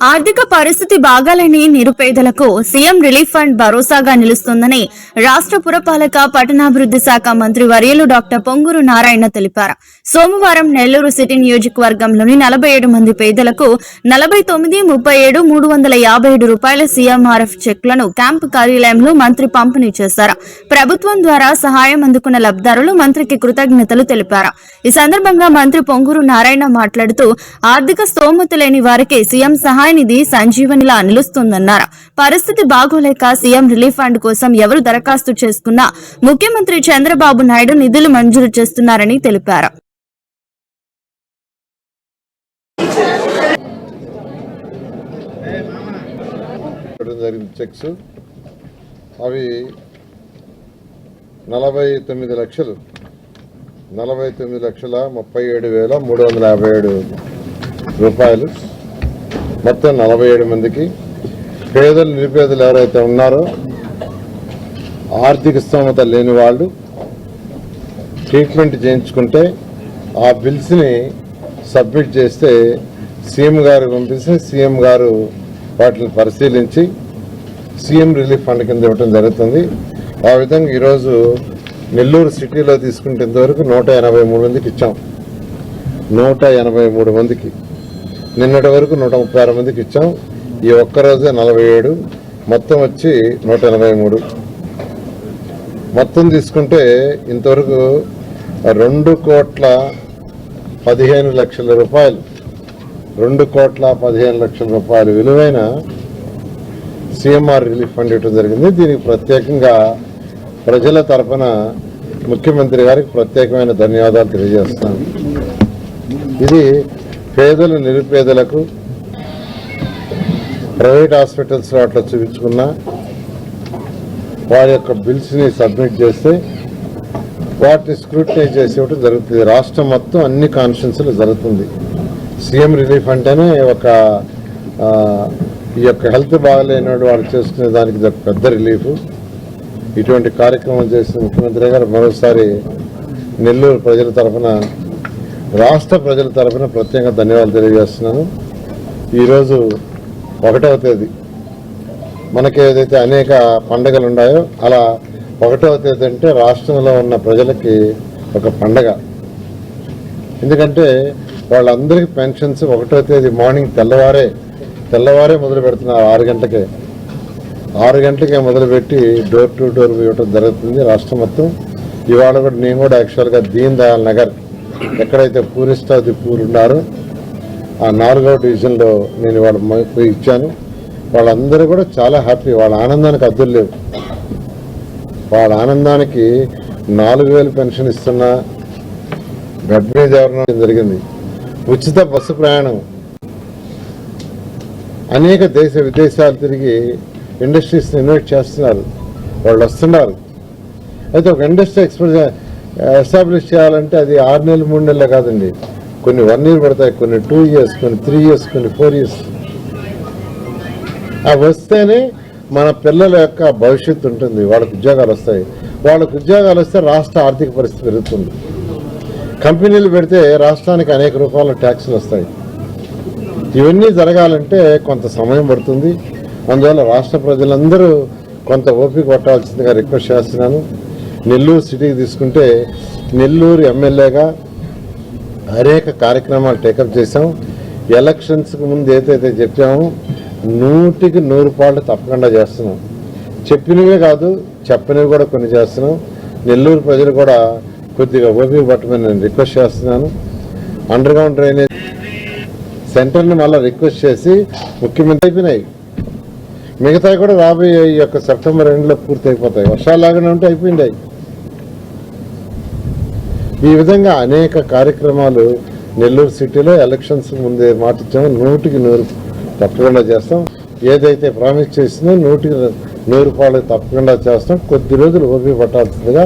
ఆర్థిక పరిస్థితి బాగాలేని నిరుపేదలకు సీఎం రిలీఫ్ ఫండ్ భరోసాగా నిలుస్తుందని రాష్ట్ర పురపాలక పట్టణాభివృద్ధి శాఖ మంత్రి వర్యలు డాక్టర్ పొంగూరు నారాయణ తెలిపారు. సోమవారం నెల్లూరు సిటీ నియోజకవర్గంలోని నలభై ఏడు మంది పేదలకు నలభై తొమ్మిది ముప్పై ఏడు మూడు వందల యాభై ఏడు రూపాయల సీఎంఆర్ఎఫ్ చెక్లను క్యాంపు కార్యాలయంలో మంత్రి పంపిణీ చేశారు. ప్రభుత్వం ద్వారా సహాయం అందుకున్న లబ్దారులు మంత్రికి కృతజ్ఞతలు తెలిపారు. ఈ సందర్భంగా మంత్రి పొంగూరు నారాయణ మాట్లాడుతూ ఆర్థిక స్తోమత లేని వారికి సీఎం సహాయం నిధి సంజీవనిలా నిలుస్తుందన్నారు. పరిస్థితి బాగోలేక సీఎం రిలీఫ్ ఫండ్ కోసం ఎవరు దరఖాస్తు చేసుకున్నా ముఖ్యమంత్రి చంద్రబాబు నాయుడు నిధులు మంజూరు చేస్తున్నారని తెలిపారు. జరిగింది చెక్స్. అవి నలభై తొమ్మిది లక్షలు. నలభై తొమ్మిది లక్షల ముప్పై ఏడు వేల మూడు వందల యాభై ఏడు రూపాయలు. మొత్తం నలభై ఏడు మందికి పేదలు నిరుపేదలు ఎవరైతే ఉన్నారో ఆర్థిక స్తోమత లేని వాళ్ళు ట్రీట్మెంట్ చేయించుకుంటే ఆ బిల్స్ని సబ్మిట్ చేస్తే సీఎం గారు పంపిస్తే సీఎం గారు వాటిని పరిశీలించి సీఎం రిలీఫ్ ఫండ్ కింద ఇవ్వడం జరుగుతుంది. ఆ విధంగా ఈరోజు నెల్లూరు సిటీలో తీసుకుంటే ఇంతవరకు నూట ఎనభై మూడు మందికి ఇచ్చాం. నూట ఎనభై మూడు మందికి. నిన్నటి వరకు నూట ముప్పై ఆరు మందికి ఇచ్చాం. ఈ ఒక్కరోజే నలభై ఏడు. మొత్తం వచ్చి నూట ఎనభై మూడు. మొత్తం తీసుకుంటే ఇంతవరకు రెండు కోట్ల పదిహేను లక్షల రూపాయలు. రెండు కోట్ల పదిహేను లక్షల రూపాయలు విలువైన సిఎంఆర్ రిలీఫ్ ఫండ్ ఇవ్వడం జరిగింది. దీనికి ప్రత్యేకంగా ప్రజల తరఫున ముఖ్యమంత్రి గారికి ప్రత్యేకమైన ధన్యవాదాలు తెలియజేస్తున్నాను. ఇది పేదలు నిరుపేదలకు ప్రైవేట్ హాస్పిటల్స్లో అట్లా చూపించుకున్నా వారి యొక్క బిల్స్ని సబ్మిట్ చేస్తే వాటిని స్క్రూటినైజ్ చేసేవటం జరుగుతుంది. రాష్ట్రం మొత్తం అన్ని కాన్స్టిట్యూన్సీలు జరుగుతుంది. సీఎం రిలీఫ్ అంటేనే ఒక ఈ యొక్క హెల్త్ బాగలేని వాళ్ళు చేసుకునే దానికి ఒక పెద్ద రిలీఫ్. ఇటువంటి కార్యక్రమం చేసిన ముఖ్యమంత్రి గారు మరోసారి నెల్లూరు ప్రజల తరఫున రాష్ట్ర ప్రజల తరఫున ప్రత్యేకంగా ధన్యవాదాలు తెలియజేస్తున్నాను. ఈరోజు ఒకటవ తేదీ. మనకి ఏదైతే అనేక పండుగలు ఉన్నాయో అలా ఒకటవ తేదీ అంటే రాష్ట్రంలో ఉన్న ప్రజలకి ఒక పండగ. ఎందుకంటే వాళ్ళందరికీ పెన్షన్స్ ఒకటో తేదీ మార్నింగ్ తెల్లవారే తెల్లవారే మొదలు పెడుతున్నారు ఆరు గంటకే ఆరు గంటలకే మొదలుపెట్టి డోర్ టు డోర్ ఇవ్వడం జరుగుతుంది రాష్ట్రం మొత్తం. ఇవాళ కూడా నేను కూడా యాక్చువల్గా దీన్ దయాల్ నగర్ ఎక్కడైతే పూరిస్తాది ఆఫ్ ఆ నాలుగవ డివిజన్లో నేను ఇవాళ పోయి ఇచ్చాను. వాళ్ళందరూ కూడా చాలా హ్యాపీ. వాళ్ళ ఆనందానికి అద్దులు లేవు. వాళ్ళ ఆనందానికి నాలుగు వేలు పెన్షన్ ఇస్తున్న గర్భిణీ దేవరం జరిగింది. ఉచిత బస్సు ప్రయాణం. అనేక దేశ విదేశాలు తిరిగి ఇండస్ట్రీస్ని ఇన్వైట్ చేస్తున్నారు. వాళ్ళు వస్తున్నారు. అయితే ఒక ఇండస్ట్రీ ఎక్స్పెక్ట్ ఎస్టాబ్లిష్ చేయాలంటే అది ఆరు నెలలు మూడు నెలలే కాదండి. కొన్ని వన్ ఇయర్ పడతాయి కొన్ని టూ ఇయర్స్ కొన్ని త్రీ ఇయర్స్ కొన్ని ఫోర్ ఇయర్స్ అవి వస్తేనే మన పిల్లల యొక్క భవిష్యత్తు ఉంటుంది వాళ్ళకు ఉద్యోగాలు వస్తాయి. వాళ్ళకు ఉద్యోగాలు వస్తే రాష్ట్ర ఆర్థిక పరిస్థితి పెరుగుతుంది. కంపెనీలు పెడితే రాష్ట్రానికి అనేక రూపాయల ట్యాక్సులు వస్తాయి. ఇవన్నీ జరగాలంటే కొంత సమయం పడుతుంది. అందువల్ల రాష్ట్ర ప్రజలందరూ కొంత ఓపిక పట్టాల్సిందిగా రిక్వెస్ట్ చేస్తున్నాను. నెల్లూరు సిటీకి తీసుకుంటే నెల్లూరు ఎమ్మెల్యేగా అనేక కార్యక్రమాలు టేకప్ చేశాం. ఎలక్షన్స్కి ముందు ఏదైతే చెప్పామో నూటికి నూరు పాటలు తప్పకుండా చేస్తున్నాం. చెప్పినవే కాదు చెప్పనివి కూడా కొన్ని చేస్తున్నాం. నెల్లూరు ప్రజలు కూడా కొద్దిగా ఓపిక పట్టమని నేను రిక్వెస్ట్ చేస్తున్నాను. అండర్గ్రౌండ్ డ్రైనేజ్ సెంటర్ని మళ్ళీ రిక్వెస్ట్ చేసి ముఖ్యమంత్రి అయిపోయినాయి. మిగతావి కూడా రాబోయే ఈ యొక్క సెప్టెంబర్ ఎండ్లో పూర్తి అయిపోతాయి వర్షాలు లాగానే ఉంటే అయిపోయింది. ఈ విధంగా అనేక కార్యక్రమాలు నెల్లూరు సిటీలో ఎలక్షన్స్ ముందే మాటిచ్చాము. నూటికి నూరు తప్పకుండా చేస్తాం. ఏదైతే ప్రామిస్ చేసిందో నూటికి నూరు పాలు తప్పకుండా చేస్తాం. కొద్ది రోజులు ఓపిక పట్టాల్సిందిగా